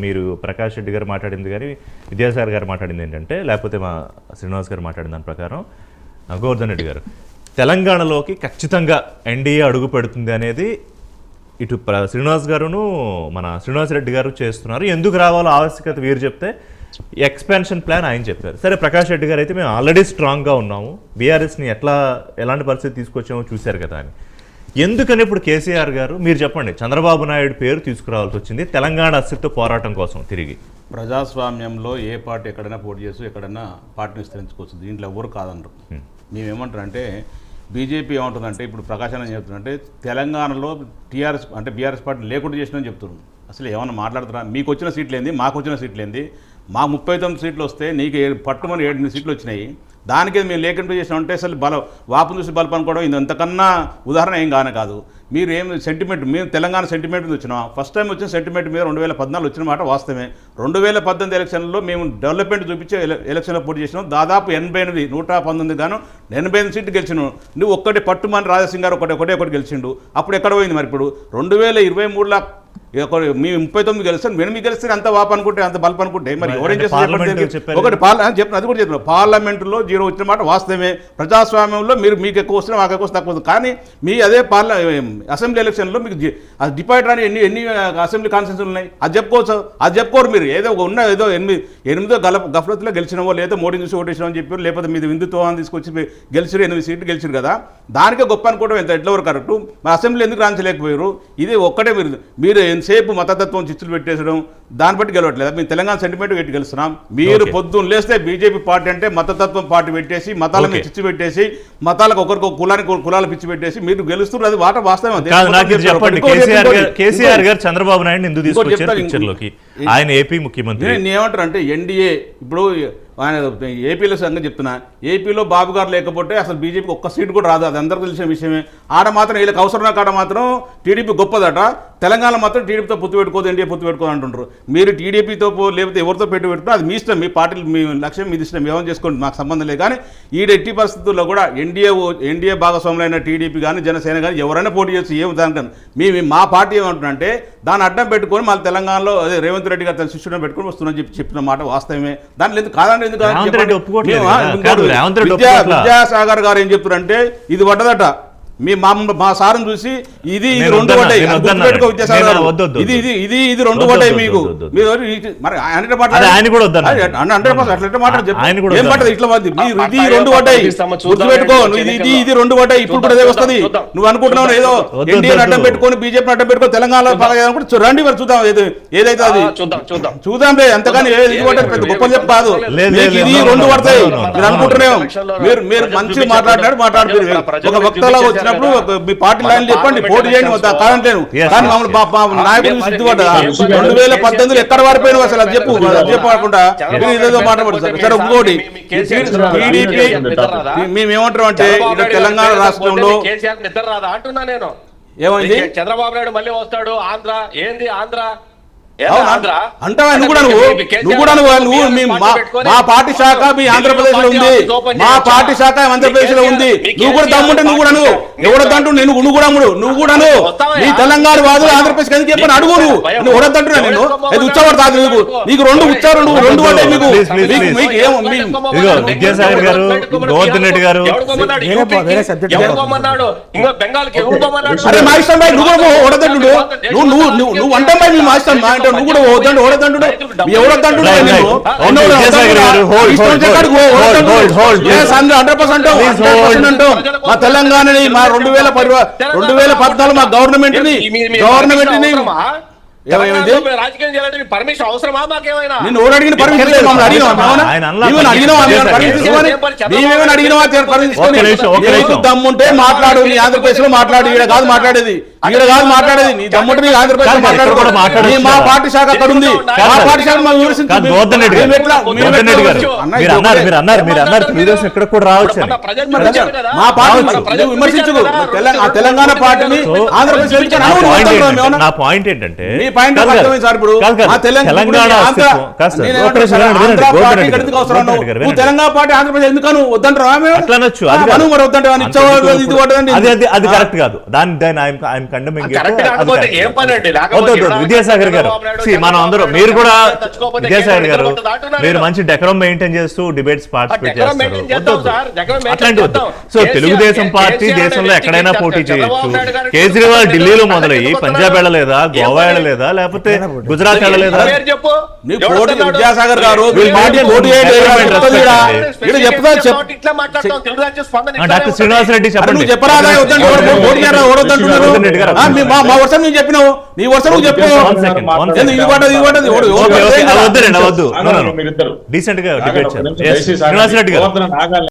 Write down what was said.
మీరు ప్రకాష్ రెడ్డి గారు మాట్లాడింది కానీ విద్యాసాగర్ గారు మాట్లాడింది ఏంటంటే లేకపోతే మా శ్రీనివాస్ గారు మాట్లాడిన దాని ప్రకారం గోవర్ధన్ రెడ్డి గారు తెలంగాణలోకి ఖచ్చితంగా ఎన్డీఏ అడుగు పెడుతుంది అనేది ఇటు ప్ర- శ్రీనివాస్ గారును మన శ్రీనివాస్ రెడ్డి గారు చేస్తున్నారు. ఎందుకు రావాలో ఆవశ్యకత వీరు చెప్తే ఎక్స్పాన్షన్ ప్లాన్ ఆయన చెప్పారు. సరే ప్రకాష్ రెడ్డి గారు అయితే మేము ఆల్రెడీ స్ట్రాంగ్గా ఉన్నాము. బీఆర్ఎస్ని ఎట్లా ఎలాంటి పరిస్థితి తీసుకొచ్చామో చూశారు కదా అని. ఎందుకని ఇప్పుడు కేసీఆర్ గారు? మీరు చెప్పండి. చంద్రబాబు నాయుడు పేరు తీసుకురావాల్సి వచ్చింది. తెలంగాణ అస్తిత్వ పోరాటం కోసం తిరిగి. ప్రజాస్వామ్యంలో ఏ పార్టీ ఎక్కడైనా పోటీ చేస్తూ ఎక్కడైనా పార్టీని విస్తరించుకోవచ్చు. దీంట్లో ఎవరు కాదనరు. మేమేమంటారంటే బీజేపీ ఏమంటుందంటే ఇప్పుడు ప్రకాశం ఏం చెప్తుందంటే తెలంగాణలో టీఆర్ఎస్ అంటే బీఆర్ఎస్ పార్టీ లేకుండా చేసినా చెప్తున్నారు. అసలు ఏమన్నా మాట్లాడుతారా మీకు వచ్చిన సీట్లు ఏంది మాకు వచ్చిన సీట్లు ఏంది మా ముప్పై తొమ్మిది సీట్లు వస్తే నీకు పట్టుమని ఏడు సీట్లు వచ్చినాయి. దానికి మేము లేకుండా ఉంటే అసలు బల వాపు చూసి బలప అనుకోవడం ఇది అంతకన్నా ఉదాహరణ ఏం కానే కాదు. మీరు ఏం సెంటిమెంట్ మేము తెలంగాణ సెంటిమెంట్ మీద వచ్చినాం. ఫస్ట్ టైం వచ్చిన సెంటిమెంట్ మీద రెండు వేల పద్నాలుగు వచ్చిన మాట వాస్తవమే. రెండు వేల పద్దెనిమిది ఎలక్షన్లో మేము డెవలప్మెంట్ చూపించి ఎలక్షన్లో పోటీ చేసినాం. దాదాపు ఎనభై ఎనిమిది నూట పంతొమ్మిది గాను ఎనభై ఎనిమిది సీట్లు గెలిచినాం. నువ్వు ఒక్కటి పట్టుమని రాజసింగ్ గారు ఒకటి ఒకటే ఒకటి గెలిచిండు. అప్పుడు ఎక్కడ పోయింది మరి ఇప్పుడు? రెండు వేల ఇరవై మూడులో మీ ముప్పై తొమ్మిది గెలుస్తాను ఎనిమిది గెలిస్తే అంత వాపు అనుకుంటే అంత బల్ప్ అనుకుంటే మరి ఎవరేం చేస్తారు ఒకటి చెప్పిన అది కూడా చెప్పిన పార్లమెంటులో జీరో వచ్చిన మాట వాస్తవమే. ప్రజాస్వామ్యంలో మీరు మీకు ఎక్కువ వస్తున్నా మాకు ఎక్కువ వస్తే తక్కువ. కానీ మీ అదే పార్ల అసెంబ్లీ ఎలక్షన్లో మీకు అది డిపాయిట్ రాని ఎన్ని ఎన్ని అసెంబ్లీ కాన్స్టిట్యూన్సీలు ఉన్నాయి? అది చెప్పుకోవచ్చు అది చెప్పుకోరు మీరు. ఏదో ఒక ఉన్న ఏదో ఎనిమిది ఎనిమిదో గల గఫలత్లో గెలిచినవో లేదా మోడీ చూసి ఓటేసినామో అని చెప్పారు లేకపోతే మీది హిందుత్వాన్ని తీసుకొచ్చి గెలిచిరు ఎనిమిది సీట్లు గెలిచిరు కదా. దానికే గొప్ప అనుకోవడం ఎంత? ఎట్ల వరకు కరెక్ట్? అసెంబ్లీ ఎందుకు రాంచలేకపోయారు ఇది ఒక్కటే మీరు మీరు ఎంతసేపు మతతత్వం చిచ్చులు పెట్టేసడం దాన్ని బట్టి గెలవట్లేదు. మేము తెలంగాణ సెంటిమెంట్ పెట్టి గెలుస్తున్నాం. మీరు. పొద్దున్న లేస్తే బీజేపీ పార్టీ అంటే మతతత్వం పార్టీ పెట్టేసి మతాల మీద. చిచ్చు పెట్టేసి మతాలకు ఒకరికి ఒక కులానికి కులాలు పిచ్చి పెట్టేసి మీరు గెలుస్తున్నారు. అది వాట వాస్తవం కేసీఆర్ గారు చంద్రబాబు నాయుడు ఎందుకు తీసుకొచ్చారు ఆయన ఏపీ ముఖ్యమంత్రి. నేను ఏమంటారు అంటే ఎన్డీఏ ఇప్పుడు ఆయన ఏపీలో సంగతి చెప్తున్నా. ఏపీలో బాబు గారు లేకపోతే అసలు బీజేపీకి ఒక్క సీట్ కూడా రాదు. అది అందరికీ తెలిసిన విషయమే. ఆడ మాత్రం వీళ్ళకి అవసరం కాడ మాత్రం టీడీపీ గొప్పదట. తెలంగాణ మాత్రం టీడీపీతో పొత్తు పెట్టుకోదు ఎన్డీఏ పొత్తు పెట్టుకోదు అంటుంటారు మీరు టీడీపీతో పో- లేకపోతే ఎవరితో పెట్టు పెట్టుకున్నా అది మీ ఇష్టం మీ పార్టీలు మీ లక్ష్యం మీ ఇష్టం ఏమని చేసుకోండి మాకు సంబంధం లేదు. కానీ ఈ ఎట్టి పరిస్థితుల్లో కూడా ఎన్డీఏ ఎన్డీఏ భాగస్వాములైన టీడీపీ కానీ జనసేన కానీ ఎవరైనా పోటీ చేసి ఏం దానికని మీ మీ- పార్టీ ఏమంటుందంటే దాన్ని అడ్డం పెట్టుకొని మళ్ళీ తెలంగాణలో అదే రేవంత్ రెడ్డి గారు తన శిష్యుడు పెట్టుకొని వస్తుందని చెప్పి చెప్పిన మాట వాస్తవమే. దాంట్లో ఎందుకు కాదండి ఎందుకు మేము. విద్యాసాగర్ గారు ఏం చెప్తున్నారంటే ఇది పడ్డదట మీ మా మా సారం చూసి ఇది ఇది రెండు వద్దు, ఇది ఇది ఇది ఇది రెండు వద్దు, మీకు. మీరు మరి? ఆయన కూడా హండ్రెడ్ పర్సెంట్ అట్లా చెప్పు. ఏం ఇట్లా మీరు ఇది రెండు గుర్తుపెట్టుకో ఇది ఇది. ఇది రెండు ఇప్పుడు కూడా అదే వస్తుంది. నువ్వు అనుకుంటున్నావు ఏదో వద్దు, ఎన్డీఏ వద్దు, అడ్డం. పెట్టుకొని బీజేపీ అడ్డం పెట్టుకొని తెలంగాణలో పలాగా రండి మరి చూద్దాం. ఏది ఏదైతే అది ఆ, చూద్దాం చూద్దాం. చూద్దాం రే అంతగాని ఏది ఇది పడ్డది పెద్ద గొప్ప చెప్పు కాదు మీకు ఇది రెండు పడతాయి మీరు అనుకుంటున్నాం. మీరు మీరు మంచి మాట్లాడినాడు. మాట్లాడుతున్నారు. ఒక వక్తలాగా చూపించారు మీ పార్టీ లైన్ చెప్పండి పోటీ చేయండి కానీ మమ్మల్ని నాయకులు సిద్ధపడ్డా రెండు వేల పద్దెనిమిదిలో ఎక్కడ వారిపోయినావు అసలు అది చెప్పు అది చెప్పకుండా. ఇదేదో నాయుడు మాట్లాడదు పోతే సరే మీ ఇంకోటి. మీ- మీ కేసీఆర్ నిద్ర రాదా? టీడీపీ కేసీఆర్ నిద్ర రాదా? మేము ఏమంటాం అంటే తెలంగాణ రాష్ట్రంలో పోతే కేసీఆర్ నిద్ర రాదా అంటున్నా నేను. ఏమైంది? చంద్రబాబు నాయుడు మళ్ళీ వస్తాడు. ఆంధ్ర ఏంది? ఆంధ్ర? అంటావా? నువ్వు కూడా అంటే నువ్వు నువ్వు కూడా నువ్వు నువ్వు మీ మా పార్టీ శాఖ మీ ఆంధ్రప్రదేశ్లో ఉంది. మా? పార్టీ శాఖ ఆంధ్రప్రదేశ్లో ఉంది. నువ్వు కూడా దమ్ముంటే నువ్వు కూడా నువ్వు. ఎవడొద్దంటు నేను నువ్వు కూడా అమ్ముడు నువ్వు కూడా? నీ తెలంగాణ వాదులు ఆంధ్రప్రదేశ్ ఎందుకు చెప్పని? అడుగు నువ్వు. నువ్వు ఎవడొద్దంటున్నా నేను. అది ఉచ్చబడతా నీకు? నీకు రెండు ఉచ్చారు నువ్వు రెండు పడ్డాయి మీకు మీకు please. మీకు ఏం మీ- ఇదిగో, విద్యాసాగర్ గారు, గోవర్ధన్ రెడ్డి గారు. అరే మా ఇష్టం నువ్వు కూడా నువ్వు నువ్వు నువ్వు అంటాం మీ మా ఇష్టం మా అంటే నువ్వు కూడా hold, hold, please. Hundred percent. అంటాం మా తెలంగాణని మా రెండు వేల రెండు వేల పద్నాలుగు మా గవర్నమెంట్ని గవర్నమెంట్ని? రాజకీయం చేయాలంటే పర్మిషన్ అవసరమా మాకేమైనా? ఎవరు అడిగిన పర్మిషన్. మమ్మల్ని అడిగినావా. పర్మిషన్. దమ్ముంటే మాట్లాడు నీ ఆంధ్రప్రదేశ్లో మాట్లాడు ఈడ కాదు మాట్లాడేది. ఈడ కాదు మాట్లాడేది. నీ దమ్ముంటే నీ ఆంధ్రప్రదేశ్ మాట్లాడు. నీ మా. పార్టీ శాఖ అక్కడ ఉంది. మా. పార్టీ శాఖ రెడ్డి గారు మేము ఎట్లా- మేము గోవర్ధన్ అది కరెక్ట్ కాదు. విద్యాసాగర్ గారు. మనం అందరూ మీరు కూడా విద్యాసాగర్ గారు మీరు మంచి డెకరం మెయింటైన్ చేస్తూ డిబేట్స్ పార్టిసిపేట్ చేస్తారు. అట్లాంటి సో తెలుగుదేశం పార్టీ దేశంలో ఎక్కడైనా పోటీ చేయొచ్చు. కేజ్రీవాల్ ఢిల్లీలో మొదలయ్యి పంజాబ్ వెళ్ళలేదా గోవా వెళ్ళలేదా వెళ్ళలేదా? లేకపోతే గుజరాత్ వెళ్ళలేదా? విద్యాసాగర్ గారు డాక్టర్ శ్రీనివాస్ రెడ్డి చెప్పండి. చెప్పినావు. నీ వర్షం నువ్వు వద్దు. డీసెంట్గా డిబేట్ రెడ్డి గారు.